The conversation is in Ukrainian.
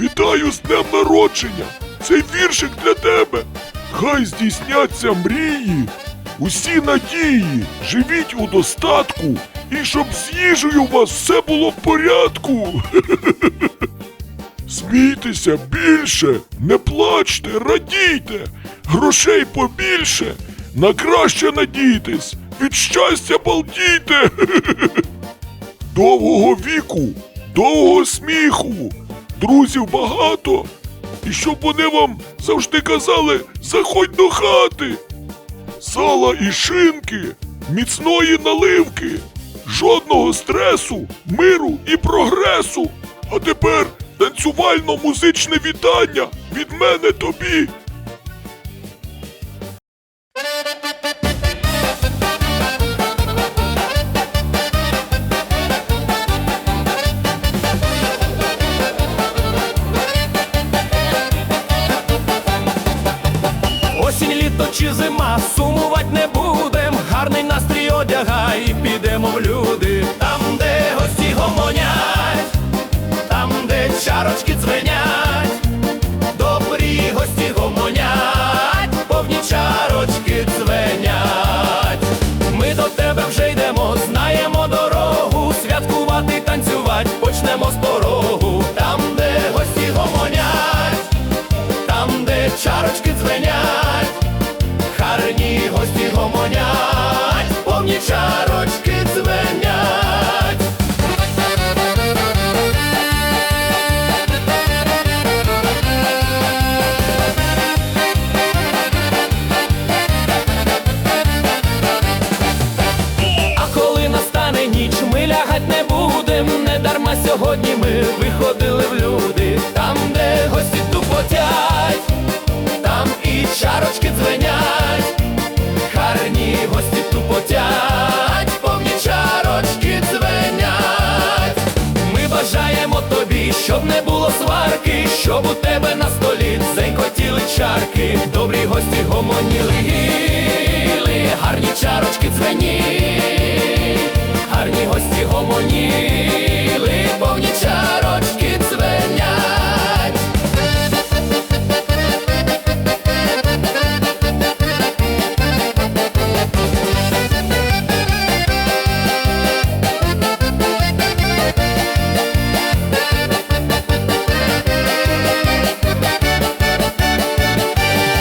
Вітаю з днем народження! Цей віршик для тебе. Хай здійсняться мрії, усі надії, живіть у достатку, і щоб з їжею у вас все було в порядку. Смійтеся більше, не плачте, радійте, грошей побільше, на краще надійтесь, від щастя балдійте. Довгого віку, довгого сміху, друзів багато. І щоб вони вам завжди казали, заходь до хати. Сала і шинки, міцної наливки, жодного стресу, миру і прогресу. А тепер танцювально-музичне вітання від мене тобі. Літо чи зима, сумувать не будем, гарний настрій одягай, підемо в люди. Там, де гості гомонять, там, де чарочки дзвенять, ми не будем, не дарма сьогодні ми виходили в люди, там, де гості тупотять, там і чарочки дзвенять, гарні гості тупотять, повні чарочки дзвенять. Ми бажаємо тобі, щоб не було сварки, щоб у тебе на столі дзенькотіли чарки, добрі гості гомоніли, гарні дзвеніли.